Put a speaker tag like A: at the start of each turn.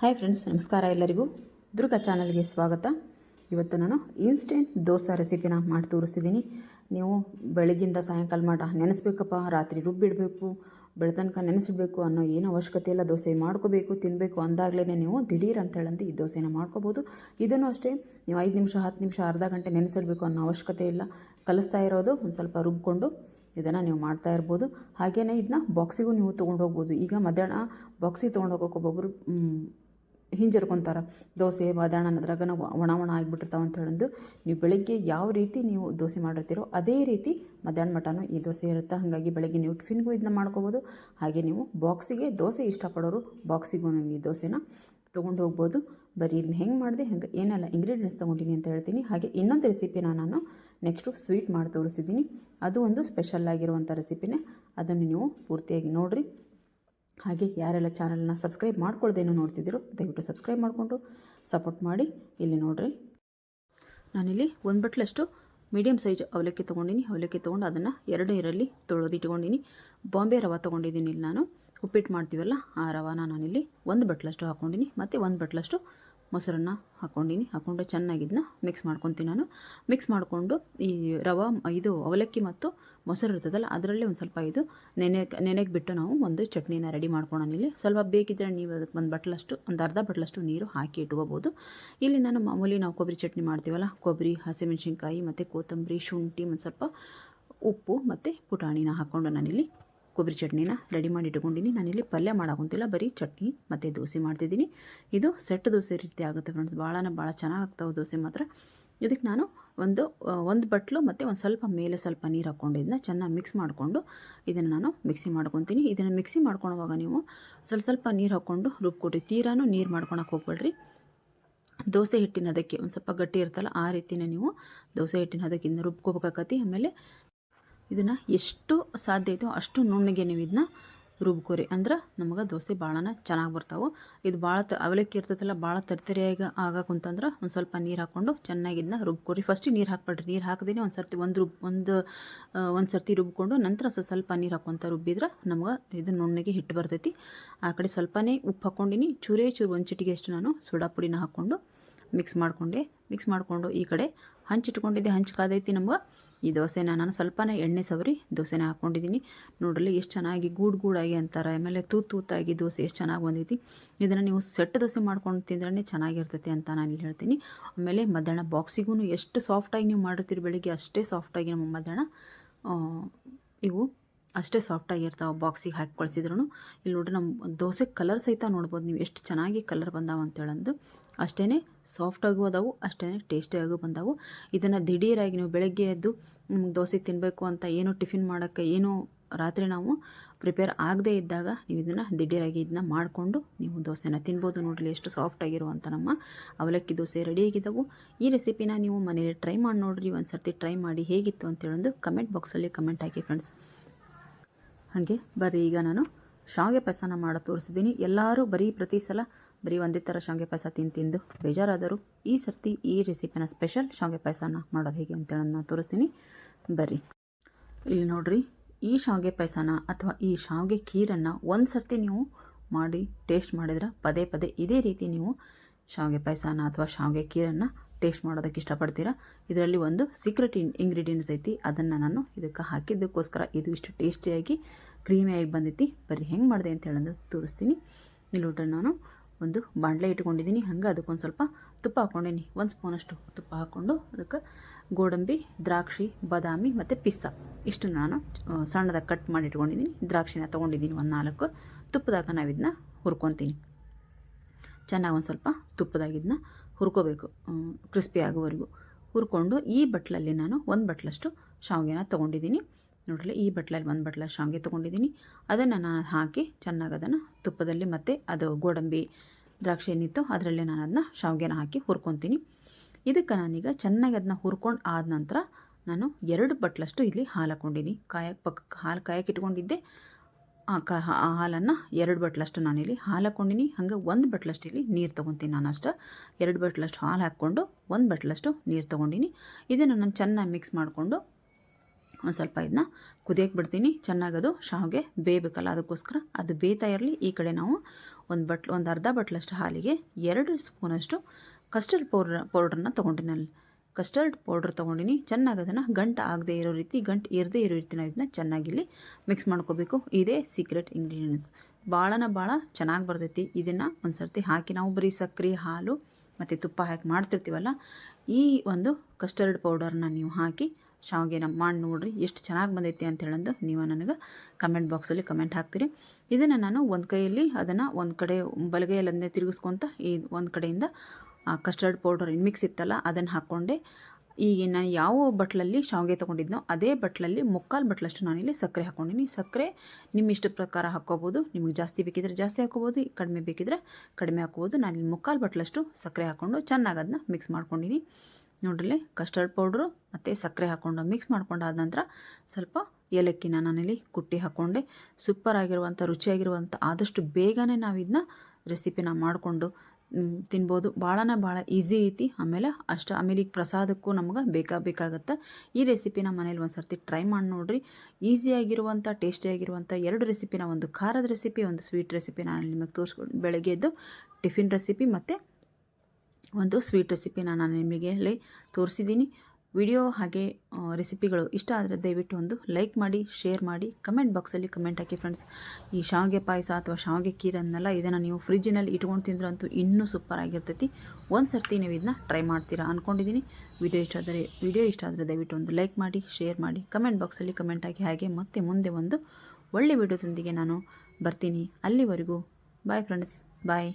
A: Hi friends, ನಮಸ್ಕಾರ ಎಲ್ಲರಿಗೂ. ದುರ್ಗಾ ಚಾನಲ್ಗೆ ಸ್ವಾಗತ. ಇವತ್ತು ನಾನು ಇನ್ಸ್ಟೆಂಟ್ ದೋಸೆ ರೆಸಿಪಿನ ಮಾಡಿ ತೋರಿಸ್ತಿದ್ದೀನಿ. ನೀವು ಬೆಳಗ್ಗಿಂದ ಸಾಯಂಕಾಲ ಮಾಡ ನೆನೆಸ್ಬೇಕಪ್ಪ, ರಾತ್ರಿ ರುಬ್ಬಿಡಬೇಕು, ಬೆಳತನಕ ನೆನೆಸಿಡಬೇಕು ಅನ್ನೋ ಏನೂ ಅವಶ್ಯಕತೆ ಇಲ್ಲ. ದೋಸೆ ಮಾಡ್ಕೋಬೇಕು ತಿನ್ನಬೇಕು ಅಂದಾಗಲೇ ನೀವು ದಿಢೀರ್ ಅಂತ ಹೇಳಂದು ಈ ದೋಸೆನ ಮಾಡ್ಕೋಬೋದು. ಇದನ್ನು ಅಷ್ಟೇ ನೀವು ಐದು ನಿಮಿಷ, ಹತ್ತು ನಿಮಿಷ, ಅರ್ಧ ಗಂಟೆ ನೆನೆಸಿಡಬೇಕು ಅನ್ನೋ ಅವಶ್ಯಕತೆ ಇಲ್ಲ. ಕಲಿಸ್ತಾ ಇರೋದು ಒಂದು ಸ್ವಲ್ಪ ರುಬ್ಕೊಂಡು ಇದನ್ನು ನೀವು ಮಾಡ್ತಾ ಇರ್ಬೋದು. ಹಾಗೆಯೇ ಇದನ್ನ ಬಾಕ್ಸಿಗೂ ನೀವು ತೊಗೊಂಡು ಹೋಗ್ಬೋದು. ಈಗ ಮಧ್ಯಾಹ್ನ ಬಾಕ್ಸಿಗೆ ತೊಗೊಂಡು ಹೋಗೋಕೆ ಒಬ್ಬೊಬ್ಬರು ಹಿಂಜರ್ಕೊತಾರೆ. ದೋಸೆ ಮಧ್ಯಾಹ್ನ ಅದ್ರಾಗ ನಾವು ಒಣ ಒಣ ಆಗಿಬಿಟ್ಟಿರ್ತಾವೆ ಅಂತ ಹೇಳಿದ್ದು ನೀವು ಬೆಳಗ್ಗೆ ಯಾವ ರೀತಿ ನೀವು ದೋಸೆ ಮಾಡಿರ್ತೀರೋ ಅದೇ ರೀತಿ ಮಧ್ಯಾಹ್ನ ಮಟನು ಈ ದೋಸೆ ಇರುತ್ತೆ. ಹಾಗಾಗಿ ಬೆಳಗ್ಗೆ ನೀವು ಟಿಫಿನ್ಗೂ ಇದನ್ನ ಮಾಡ್ಕೋಬೋದು. ಹಾಗೆ ನೀವು ಬಾಕ್ಸಿಗೆ ದೋಸೆ ಇಷ್ಟಪಡೋರು ಬಾಕ್ಸಿಗೂ ನೀವು ಈ ದೋಸೆನ ತೊಗೊಂಡು ಹೋಗ್ಬೋದು. ಬರೀ ಇದನ್ನ ಹೆಂಗೆ ಮಾಡಿದೆ, ಹೆಂಗೆ ಏನೆಲ್ಲ ಇಂಗ್ರೀಡಿಯೆಂಟ್ಸ್ ತೊಗೊಂಡಿನಿ ಅಂತ ಹೇಳ್ತೀನಿ. ಹಾಗೆ ಇನ್ನೊಂದು ರೆಸಿಪಿನ ನಾನು ನೆಕ್ಸ್ಟು ಸ್ವೀಟ್ ಮಾಡಿ ತೋರಿಸಿದ್ದೀನಿ. ಅದು ಒಂದು ಸ್ಪೆಷಲ್ ಆಗಿರುವಂಥ ರೆಸಿಪಿನೇ ಅದನ್ನು ನೀವು ಪೂರ್ತಿಯಾಗಿ ನೋಡಿರಿ. ಹಾಗೆ ಯಾರೆಲ್ಲ ಚಾನಲ್ನ ಸಬ್ಸ್ಕ್ರೈಬ್ ಮಾಡ್ಕೊಳ್ದೇನೋ ನೋಡ್ತಿದ್ದೀರೋ ದಯವಿಟ್ಟು ಸಬ್ಸ್ಕ್ರೈಬ್ ಮಾಡಿಕೊಂಡು ಸಪೋರ್ಟ್ ಮಾಡಿ. ಇಲ್ಲಿ ನೋಡಿರಿ. ನಾನಿಲ್ಲಿ ಒಂದು ಬಟ್ಲಷ್ಟು ಮೀಡಿಯಮ್ ಸೈಜ್ ಅವಲಕ್ಕಿ ತೊಗೊಂಡಿನಿ. ಅವಲಕ್ಕಿ ತೊಗೊಂಡು ಅದನ್ನು ಎರಡು ನೀರಲ್ಲಿ ತೊಳೆದಿಟ್ಕೊಂಡಿನಿ ಬಾಂಬೆ ರವೆ ತೊಗೊಂಡಿದ್ದೀನಿ ಇಲ್ಲಿ ನಾನು. ಉಪ್ಪಿಟ್ಟು ಮಾಡ್ತೀವಲ್ಲ ಆ ರವಾನ ನಾನಿಲ್ಲಿ ಒಂದು ಬಟ್ಲಷ್ಟು ಹಾಕ್ಕೊಂಡಿನಿ ಮತ್ತು ಒಂದು ಬಟ್ಲಷ್ಟು ಮೊಸರನ್ನ ಹಾಕ್ಕೊಂಡಿನಿ ಹಾಕ್ಕೊಂಡು ಚೆನ್ನಾಗಿದ್ದನ್ನ ಮಿಕ್ಸ್ ಮಾಡ್ಕೊತೀನಿ ನಾನು. ಮಿಕ್ಸ್ ಮಾಡಿಕೊಂಡು ಈ ರವೆ, ಇದು ಅವಲಕ್ಕಿ ಮತ್ತು ಮೊಸರು ಇರ್ತದಲ್ಲ, ಅದರಲ್ಲೇ ಒಂದು ಸ್ವಲ್ಪ ಇದು ನೆನೆ, ನೆನೆಗೆ ಬಿಟ್ಟು ನಾವು ಒಂದು ಚಟ್ನಿನ ರೆಡಿ ಮಾಡ್ಕೊಳ್ಳೋಣ ಇಲ್ಲಿ. ಸ್ವಲ್ಪ ಬೇಕಿದ್ದರೆ ನೀವು ಅದಕ್ಕೆ ಒಂದು ಬಟ್ಲಷ್ಟು, ಒಂದು ಅರ್ಧ ಬಟ್ಲಷ್ಟು ನೀರು ಹಾಕಿ ಇಟ್ಕೋಬೋದು. ಇಲ್ಲಿ ನಾನು ಮಾಮೂಲಿ ನಾವು ಕೊಬ್ಬರಿ ಚಟ್ನಿ ಮಾಡ್ತೀವಲ್ಲ ಕೊಬ್ಬರಿ ಹಸಿಮೆಣ್ಸಿನ್ಕಾಯಿ ಮತ್ತು ಕೊತ್ತಂಬರಿ, ಶುಂಠಿ, ಒಂದು ಸ್ವಲ್ಪ ಉಪ್ಪು ಮತ್ತು ಪುಟಾಣಿನ ಹಾಕ್ಕೊಂಡು ನಾನಿಲ್ಲಿ ಕೊಬ್ಬರಿ ಚಟ್ನಿನ ರೆಡಿ ಮಾಡಿ ಇಟ್ಕೊಂಡಿನಿ. ನಾನಿಲ್ಲಿ ಪಲ್ಯ ಮಾಡೋಕ್ಕಂತಿಲ್ಲ ಬರೀ ಚಟ್ನಿ ಮತ್ತು ದೋಸೆ ಮಾಡ್ತಿದ್ದೀನಿ. ಇದು ಸೆಟ್ ದೋಸೆ ರೀತಿ ಆಗುತ್ತೆ ಫ್ರೆಂಡ್ಸ್. ಭಾಳನೇ ಭಾಳ ಚೆನ್ನಾಗಿ ಆಗ್ತಾವೆ ದೋಸೆ ಮಾತ್ರ. ಇದಕ್ಕೆ ನಾನು ಒಂದು ಒಂದು ಬಟ್ಲು ಮತ್ತು ಒಂದು ಸ್ವಲ್ಪ ಮೇಲೆ ಸ್ವಲ್ಪ ನೀರು ಹಾಕ್ಕೊಂಡು ಇದನ್ನ ಚೆನ್ನಾಗಿ ಮಿಕ್ಸ್ ಮಾಡಿಕೊಂಡು ಇದನ್ನು ನಾನು ಮಿಕ್ಸಿ ಮಾಡ್ಕೊತೀನಿ. ಇದನ್ನು ಮಿಕ್ಸಿ ಮಾಡ್ಕೊಳುವಾಗ ನೀವು ಸ್ವಲ್ಪ ಸ್ವಲ್ಪ ನೀರು ಹಾಕ್ಕೊಂಡು ರುಬ್ಕೊಡಿ. ತೀರಾನು ನೀರು ಮಾಡ್ಕೊಳಕ್ಕೆ ಹೋಗ್ಬೇಡ್ರಿ. ದೋಸೆ ಹಿಟ್ಟಿನ ಅದಕ್ಕೆ ಒಂದು ಸ್ವಲ್ಪ ಗಟ್ಟಿ ಇರ್ತಲ್ಲ ಆ ರೀತಿನೇ ನೀವು ದೋಸೆ ಹಿಟ್ಟಿನ ಅದಕ್ಕಿಂತ ರುಬ್ಕೋಬೇಕಾಗತ್ತಿ ಆಮೇಲೆ ಇದನ್ನು ಎಷ್ಟು ಸಾಧ್ಯ ಐತೋ ಅಷ್ಟು ನುಣ್ಣಗೆ ನೀವು ಇದನ್ನ ರುಬ್ಕೋರಿ. ಅಂದ್ರೆ ನಮಗೆ ದೋಸೆ ಭಾಳನ ಚೆನ್ನಾಗಿ ಬರ್ತಾವೆ. ಇದು ಭಾಳ ತ, ಅವಲಕ್ಕಿ ಇರ್ತೈತಲ್ಲ ಭಾಳ ತರ್ತರಿಯಾಗಿ ಆಗಾಕುಂತಂದ್ರೆ ಒಂದು ಸ್ವಲ್ಪ ನೀರು ಹಾಕ್ಕೊಂಡು ಚೆನ್ನಾಗಿ ಇದನ್ನ ರುಬ್ಕೋರಿ. ಫಸ್ಟಿಗೆ ನೀರು ಹಾಕ್ಬೇಡ್ರಿ. ನೀರು ಹಾಕದೇನೆ ಒಂದು ಸರ್ತಿ, ಒಂದು ರುಬ್, ಒಂದು ಒಂದು ಸರ್ತಿ ರುಬ್ಕೊಂಡು ನಂತರ ಸ್ವಲ್ಪ ಸ್ವಲ್ಪ ನೀರು ಹಾಕ್ಕೊಂತ ರುಬ್ಬಿದ್ರೆ ನಮ್ಗೆ ಇದು ನುಣ್ಣಗೆ ಹಿಟ್ಟು ಬರ್ತೈತಿ. ಆ ಕಡೆ ಸ್ವಲ್ಪನೇ ಉಪ್ಪು ಹಾಕ್ಕೊಂಡಿನಿ ಚೂರೇ ಚೂರು ಒಂದು ಚಿಟಿಗೆ ಅಷ್ಟು ನಾನು ಸೋಡಾ ಪುಡಿನ ಹಾಕ್ಕೊಂಡು ಮಿಕ್ಸ್ ಮಾಡಿಕೊಂಡೆ, ಮಿಕ್ಸ್ ಮಾಡಿಕೊಂಡು ಈ ಕಡೆ ಹಂಚಿಟ್ಕೊಂಡಿದ್ದೆ. ಹಂಚು ಕಾದೈತಿ ನಮ್ಗೆ. ಈ ದೋಸೆನ ನಾನು ಸ್ವಲ್ಪನೇ ಎಣ್ಣೆ ಸವರಿ ದೋಸೆನ ಹಾಕ್ಕೊಂಡಿದ್ದೀನಿ ನೋಡಲಿ ಎಷ್ಟು ಚೆನ್ನಾಗಿ ಗೂಡು ಗೂಡಾಗಿ ಅಂತಾರೆ. ಆಮೇಲೆ ತೂತು ತೂತಾಗಿ ದೋಸೆ ಎಷ್ಟು ಚೆನ್ನಾಗಿ ಬಂದೈತಿ. ಇದನ್ನು ನೀವು ಸೆಟ್ ದೋಸೆ ಮಾಡ್ಕೊಂಡು ತಿಂದ್ರೆ ಚೆನ್ನಾಗಿರ್ತೈತಿ ಅಂತ ನಾನು ಇಲ್ಲಿ ಹೇಳ್ತೀನಿ. ಆಮೇಲೆ ಮಧ್ಯಾಹ್ನ ಬಾಕ್ಸಿಗೂ ಎಷ್ಟು ಸಾಫ್ಟಾಗಿ ನೀವು ಮಾಡಿರ್ತೀರಿ ಬೆಳಿಗ್ಗೆ ಅಷ್ಟೇ ಸಾಫ್ಟಾಗಿ ನಮ್ಮ ಮಧ್ಯಾಹ್ನ ಇವು ಅಷ್ಟೇ ಸಾಫ್ಟಾಗಿರ್ತಾವೆ ಬಾಕ್ಸಿಗೆ ಹಾಕಿ ಕಳಿಸಿದ್ರು ಇಲ್ಲಿ ನೋಡ್ರಿ ನಮ್ಮ ದೋಸೆ ಕಲರ್ ಸಹಿತ ನೋಡ್ಬೋದು ನೀವು ಎಷ್ಟು ಚೆನ್ನಾಗಿ ಕಲರ್ ಬಂದಾವ ಅಂತೇಳಂದು. ಅಷ್ಟೇ ಸಾಫ್ಟಾಗೂ ಅದಾವು ಅಷ್ಟೇ ಟೇಸ್ಟಿಯಾಗೂ ಬಂದಾವು. ಇದನ್ನು ದಿಢೀರಾಗಿ ನೀವು ಬೆಳಗ್ಗೆ ಎದ್ದು ನಿಮ್ಗೆ ದೋಸೆ ತಿನ್ನಬೇಕು ಅಂತ ಏನು ಟಿಫಿನ್ ಮಾಡೋಕ್ಕೆ ಏನು ರಾತ್ರಿ ನಾವು ಪ್ರಿಪೇರ್ ಆಗದೇ ಇದ್ದಾಗ ನೀವು ಇದನ್ನು ದಿಢೀರಾಗಿ ಇದನ್ನ ಮಾಡಿಕೊಂಡು ನೀವು ದೋಸೆನ ತಿನ್ಬೋದು ನೋಡಲಿ ಎಷ್ಟು ಸಾಫ್ಟಾಗಿರುವಂಥ ನಮ್ಮ ಅವಲಕ್ಕಿ ದೋಸೆ ರೆಡಿಯಾಗಿದ್ದವು ಈ ರೆಸಿಪಿನ ನೀವು ಮನೇಲಿ ಟ್ರೈ ಮಾಡಿ ನೋಡಿರಿ ಒಂದು ಸರ್ತಿ ಟ್ರೈ ಮಾಡಿ ಹೇಗಿತ್ತು ಅಂತೇಳೊಂದು ಕಮೆಂಟ್ ಬಾಕ್ಸಲ್ಲಿ ಕಮೆಂಟ್ ಹಾಕಿ ಫ್ರೆಂಡ್ಸ್ ಹಾಗೆ ಬರೀ ಈಗ ನಾನು ಶಾವಿಗೆ ಪಾಯಸನ ಮಾಡೋ ತೋರಿಸಿದ್ದೀನಿ. ಎಲ್ಲರೂ ಬರೀ ಪ್ರತಿ ಸಲ ಬರೀ ಒಂದೇ ಥರ ಶಾವಿಗೆ ಪಾಯಸ ತಿಂದು ತಿಂದು ಬೇಜಾರಾದರೂ ಈ ಸರ್ತಿ ಈ ರೆಸಿಪಿನ ಸ್ಪೆಷಲ್ ಶಾವಿಗೆ ಪಾಯಸನ ಮಾಡೋದು ಹೇಗೆ ಅಂತೇಳಿ ನಾನು ತೋರಿಸ್ತೀನಿ. ಬರ್ರಿ ಇಲ್ಲಿ ನೋಡಿರಿ, ಈ ಶಾವಿಗೆ ಪಾಯಸನ ಅಥವಾ ಈ ಶಾವಿಗೆ ಖೀರನ್ನು ಒಂದು ಸರ್ತಿ ನೀವು ಮಾಡಿ ಟೇಸ್ಟ್ ಮಾಡಿದ್ರೆ ಪದೇ ಪದೇ ಇದೇ ರೀತಿ ನೀವು ಶಾವಿಗೆ ಪಾಯಸನ ಅಥವಾ ಶಾವಿಗೆ ಖೀರನ್ನು ಟೇಸ್ಟ್ ಮಾಡೋದಕ್ಕೆ ಇಷ್ಟಪಡ್ತೀರಾ? ಇದರಲ್ಲಿ ಒಂದು ಸೀಕ್ರೆಟ್ ಇನ್ ಇಂಗ್ರೀಡಿಯೆಂಟ್ಸ್ ಐತಿ. ಅದನ್ನು ನಾನು ಇದಕ್ಕೆ ಹಾಕಿದ್ದಕ್ಕೋಸ್ಕರ ಇದು ಇಷ್ಟು ಟೇಸ್ಟಿಯಾಗಿ ಕ್ರೀಮಿಯಾಗಿ ಬಂದೈತಿ. ಬರೀ ಹೆಂಗೆ ಮಾಡಿದೆ ಅಂತ ಹೇಳೋದು ತೋರಿಸ್ತೀನಿ. ಇಲ್ಲಿ ನಾನು ಒಂದು ಬಾಣಲೆ ಇಟ್ಕೊಂಡಿದ್ದೀನಿ ಹಂಗೆ ಅದಕ್ಕೊಂದು ಸ್ವಲ್ಪ ತುಪ್ಪ ಹಾಕ್ಕೊಂಡೀನಿ. ಒಂದು ಸ್ಪೂನಷ್ಟು ತುಪ್ಪ ಹಾಕ್ಕೊಂಡು ಅದಕ್ಕೆ ಗೋಡಂಬಿ, ದ್ರಾಕ್ಷಿ, ಬಾದಾಮಿ ಮತ್ತು ಪಿಸ್ತಾ. ಇಷ್ಟು ನಾನು ಸಣ್ಣದಾಗಿ ಕಟ್ ಮಾಡಿ ಇಟ್ಕೊಂಡಿದ್ದೀನಿ ದ್ರಾಕ್ಷಿನ ತೊಗೊಂಡಿದ್ದೀನಿ ಒಂದು ನಾಲ್ಕು. ತುಪ್ಪದಾಗ ನಾವು ಇದನ್ನ ಹುರ್ಕೊತೀನಿ. ಚೆನ್ನಾಗಿ ಒಂದು ಸ್ವಲ್ಪ ತುಪ್ಪದಾಗಿದ್ದನ್ನ ಹುರ್ಕೋಬೇಕು ಕ್ರಿಸ್ಪಿ ಆಗೋವರೆಗೂ ಹುರ್ಕೊಂಡು ಈ ಬಟ್ಲಲ್ಲಿ ನಾನು ಒಂದು ಬಟ್ಲಷ್ಟು ಶಾವಿಗೆನ ತೊಗೊಂಡಿದ್ದೀನಿ ನೋಡ್ರಿ ಈ ಬಟ್ಲಲ್ಲಿ ಒಂದು ಬಟ್ಲ ಶಾವಿಗೆ ತೊಗೊಂಡಿದ್ದೀನಿ ಅದನ್ನು ನಾನು ಹಾಕಿ ಚೆನ್ನಾಗಿ ಅದನ್ನು ತುಪ್ಪದಲ್ಲಿ ಮತ್ತು ಅದು ಗೋಡಂಬಿ, ದ್ರಾಕ್ಷಿ ಏನಿತ್ತು ಅದರಲ್ಲಿ ನಾನು ಅದನ್ನ ಶಾವಿಗೆನ ಹಾಕಿ ಹುರ್ಕೊತೀನಿ. ಇದಕ್ಕೆ ನಾನೀಗ ಚೆನ್ನಾಗಿ ಅದನ್ನ ಹುರ್ಕೊಂಡು ಆದ ನಂತರ ನಾನು ಎರಡು ಬಟ್ಲಷ್ಟು ಇಲ್ಲಿ ಹಾಲು ಹಾಕ್ಕೊಂಡಿದ್ದೀನಿ ಕಾಯಕ್ಕೆ ಪಕ್ಕ ಹಾಲು ಕಾಯಕ್ಕೆ ಇಟ್ಕೊಂಡಿದ್ದೆ. ಆ ಕ, ಆ ಹಾಲನ್ನು ಎರಡು ಬಟ್ಲಷ್ಟು ನಾನಿಲ್ಲಿ ಹಾಲು ಹಾಕ್ಕೊಂಡಿನಿ. ಹಂಗೆ ಒಂದು ಬಟ್ಲಷ್ಟು ಇಲ್ಲಿ ನೀರು ತೊಗೊತೀನಿ ನಾನು ಅಷ್ಟು ಎರಡು ಬಟ್ಲಷ್ಟು ಹಾಲು ಹಾಕ್ಕೊಂಡು ಒಂದು ಬಟ್ಲಷ್ಟು ನೀರು ತೊಗೊಂಡಿನಿ. ಇದನ್ನು ನಾನು ಚೆನ್ನಾಗಿ ಮಿಕ್ಸ್ ಮಾಡಿಕೊಂಡು ಒಂದು ಸ್ವಲ್ಪ ಇದನ್ನ ಕುದಿಯಕ್ಕೆ ಬಿಡ್ತೀನಿ. ಚೆನ್ನಾಗದು ಶಾವಿಗೆ ಬೇಯಬೇಕಲ್ಲ ಅದಕ್ಕೋಸ್ಕರ. ಅದು ಬೇಯ್ತಾ ಇರಲಿ. ಈ ಕಡೆ ನಾವು ಒಂದು ಬಟ್ಲು, ಒಂದು ಅರ್ಧ ಬಟ್ಲಷ್ಟು ಹಾಲಿಗೆ ಎರಡು ಸ್ಪೂನಷ್ಟು ಕಸ್ಟರ್ಡ್ ಪೌಡ್ರ್, ಪೌಡ್ರನ್ನ ತೊಗೊಂಡಿನಲ್ಲಿ ಕಸ್ಟರ್ಡ್ ಪೌಡ್ರ್ ತೊಗೊಂಡಿನಿ. ಚೆನ್ನಾಗಿ ಅದನ್ನು ಗಂಟು ಆಗದೆ ಇರೋ ರೀತಿ, ಗಂಟು ಇರದೇ ಇರೋ ರೀತಿ ನಾವು ಇದನ್ನ ಚೆನ್ನಾಗಿ ಇಲ್ಲಿ ಮಿಕ್ಸ್ ಮಾಡ್ಕೋಬೇಕು. ಇದೇ ಸೀಕ್ರೆಟ್ ಇಂಗ್ರೀಡಿಯೆಂಟ್ಸ್ ಭಾಳನ ಭಾಳ ಚೆನ್ನಾಗಿ ಬರ್ತೈತಿ. ಇದನ್ನು ಒಂದು ಸರ್ತಿ ಹಾಕಿ ನಾವು ಬರೀ ಸಕ್ಕರೆ ಹಾಲು ಮತ್ತು ತುಪ್ಪ ಹಾಕಿ ಮಾಡ್ತಿರ್ತೀವಲ್ಲ, ಈ ಒಂದು ಕಸ್ಟರ್ಡ್ ಪೌಡರ್ನ ನೀವು ಹಾಕಿ ಶಾವಿಗೆನ ಮಾಡಿ ನೋಡಿರಿ ಎಷ್ಟು ಚೆನ್ನಾಗಿ ಬಂದೈತಿ ಅಂತ ಹೇಳಂದು ನೀವು ನನಗೆ ಕಮೆಂಟ್ ಬಾಕ್ಸಲ್ಲಿ ಕಮೆಂಟ್ ಹಾಕ್ತೀರಿ. ಇದನ್ನು ನಾನು ಒಂದು ಕೈಯಲ್ಲಿ ಅದನ್ನು ಒಂದು ಕಡೆ ಬಲಗೈಯಲ್ಲಿ ಅದನ್ನೇ ತಿರುಗಿಸ್ಕೊತ ಈ ಒಂದು ಕಡೆಯಿಂದ ಕಸ್ಟರ್ಡ್ ಪೌಡರ್ ಮಿಕ್ಸ್ ಇತ್ತಲ್ಲ, ಅದನ್ನು ಹಾಕ್ಕೊಂಡೆ ಈಗ ನಾನು ಯಾವ ಬಟ್ಲಲ್ಲಿ ಶಾವಿಗೆ ತೊಗೊಂಡಿದ್ನೋ ಅದೇ ಬಟ್ಲಲ್ಲಿ ಮುಕ್ಕಾಲು ಬಟ್ಲಷ್ಟು ನಾನಿಲ್ಲಿ ಸಕ್ಕರೆ ಹಾಕ್ಕೊಂಡಿನಿ ಸಕ್ಕರೆ ನಿಮ್ಮ ಇಷ್ಟ ಪ್ರಕಾರ ಹಾಕ್ಕೋಬೋದು ನಿಮಗೆ ಜಾಸ್ತಿ ಬೇಕಿದ್ರೆ ಜಾಸ್ತಿ ಹಾಕ್ಕೋಬೋದು ಕಡಿಮೆ ಬೇಕಿದ್ರೆ ಕಡಿಮೆ ಹಾಕ್ಕೋಬೋದು ನಾನು ಇಲ್ಲಿ ಮುಕ್ಕಾಲು ಬಟ್ಲಷ್ಟು ಸಕ್ಕರೆ ಹಾಕ್ಕೊಂಡು ಚೆನ್ನಾಗಿ ಅದನ್ನ ಮಿಕ್ಸ್ ಮಾಡ್ಕೊಂಡಿನಿ. ನೋಡ್ರಿ ಕಸ್ಟರ್ಡ್ ಪೌಡ್ರು ಮತ್ತು ಸಕ್ಕರೆ ಹಾಕ್ಕೊಂಡು ಮಿಕ್ಸ್ ಮಾಡ್ಕೊಂಡಾದ ನಂತರ ಸ್ವಲ್ಪ ಏಲಕ್ಕಿನ ನಾನಿಲ್ಲಿ ಕುಟ್ಟಿ ಹಾಕ್ಕೊಂಡೆ ಸೂಪರ್ ಆಗಿರುವಂಥ ರುಚಿಯಾಗಿರುವಂಥ ಆದಷ್ಟು ಬೇಗನೆ ನಾವು ಇದನ್ನ ರೆಸಿಪಿನ ಮಾಡಿಕೊಂಡು ತಿನ್ಬೋದು. ಭಾಳನ ಭಾಳ ಈಸಿ ಐತಿ. ಆಮೇಲೆ ಅಷ್ಟು, ಆಮೇಲೆ ಈಗ ಪ್ರಸಾದಕ್ಕೂ ನಮ್ಗೆ ಬೇಕಾ, ಬೇಕಾಗುತ್ತೆ. ಈ ರೆಸಿಪಿನ ಮನೇಲಿ ಒಂದು ಸರ್ತಿ ಟ್ರೈ ಮಾಡಿ ನೋಡಿರಿ. ಈಸಿಯಾಗಿರುವಂಥ ಟೇಸ್ಟಿಯಾಗಿರುವಂಥ ಎರಡು ರೆಸಿಪಿನ, ಒಂದು ಖಾರದ ರೆಸಿಪಿ, ಒಂದು ಸ್ವೀಟ್ ರೆಸಿಪಿ ನಾನು ನಿಮಗೆ ತೋರಿಸ್ಕೊಂಡು, ಬೆಳಗ್ಗೆ ಎದ್ದು ಟಿಫಿನ್ ರೆಸಿಪಿ ಮತ್ತು ಒಂದು ಸ್ವೀಟ್ ರೆಸಿಪಿನ ನಾನು ನಿಮಗೆ ಹೇಳಿ ತೋರಿಸಿದ್ದೀನಿ ವಿಡಿಯೋ ಹಾಗೆ ರೆಸಿಪಿಗಳು ಇಷ್ಟ ಆದರೆ ದಯವಿಟ್ಟು ಒಂದು ಲೈಕ್ ಮಾಡಿ, ಶೇರ್ ಮಾಡಿ. ಕಮೆಂಟ್ ಬಾಕ್ಸಲ್ಲಿ ಕಮೆಂಟ್ ಹಾಕಿ ಫ್ರೆಂಡ್ಸ್ ಈ ಶಾವಿಗೆ ಪಾಯಸ ಅಥವಾ ಶಾವಿಗೆ ಕೀರನ್ನೆಲ್ಲ ಇದನ್ನು ನೀವು ಫ್ರಿಜ್ಜಿನಲ್ಲಿ ಇಟ್ಕೊಂಡು ತಿಂದ್ರಂತೂ ಇನ್ನೂ ಸೂಪರ್ ಆಗಿರ್ತೈತಿ. ಒಂದು ಸರ್ತಿ ನೀವು ಇದನ್ನ ಟ್ರೈ ಮಾಡ್ತೀರಾ ಅಂದ್ಕೊಂಡಿದ್ದೀನಿ ವಿಡಿಯೋ ಇಷ್ಟ ಆದರೆ, ವಿಡಿಯೋ ಇಷ್ಟ ಆದರೆ ದಯವಿಟ್ಟು ಒಂದು ಲೈಕ್ ಮಾಡಿ, ಶೇರ್ ಮಾಡಿ. ಕಮೆಂಟ್ ಬಾಕ್ಸಲ್ಲಿ ಕಮೆಂಟ್ ಹಾಕಿ ಹಾಗೆ ಮತ್ತೆ ಮುಂದೆ ಒಂದು ಒಳ್ಳೆ ವಿಡಿಯೋದೊಂದಿಗೆ ನಾನು ಬರ್ತೀನಿ ಅಲ್ಲಿವರೆಗೂ. Bye friends bye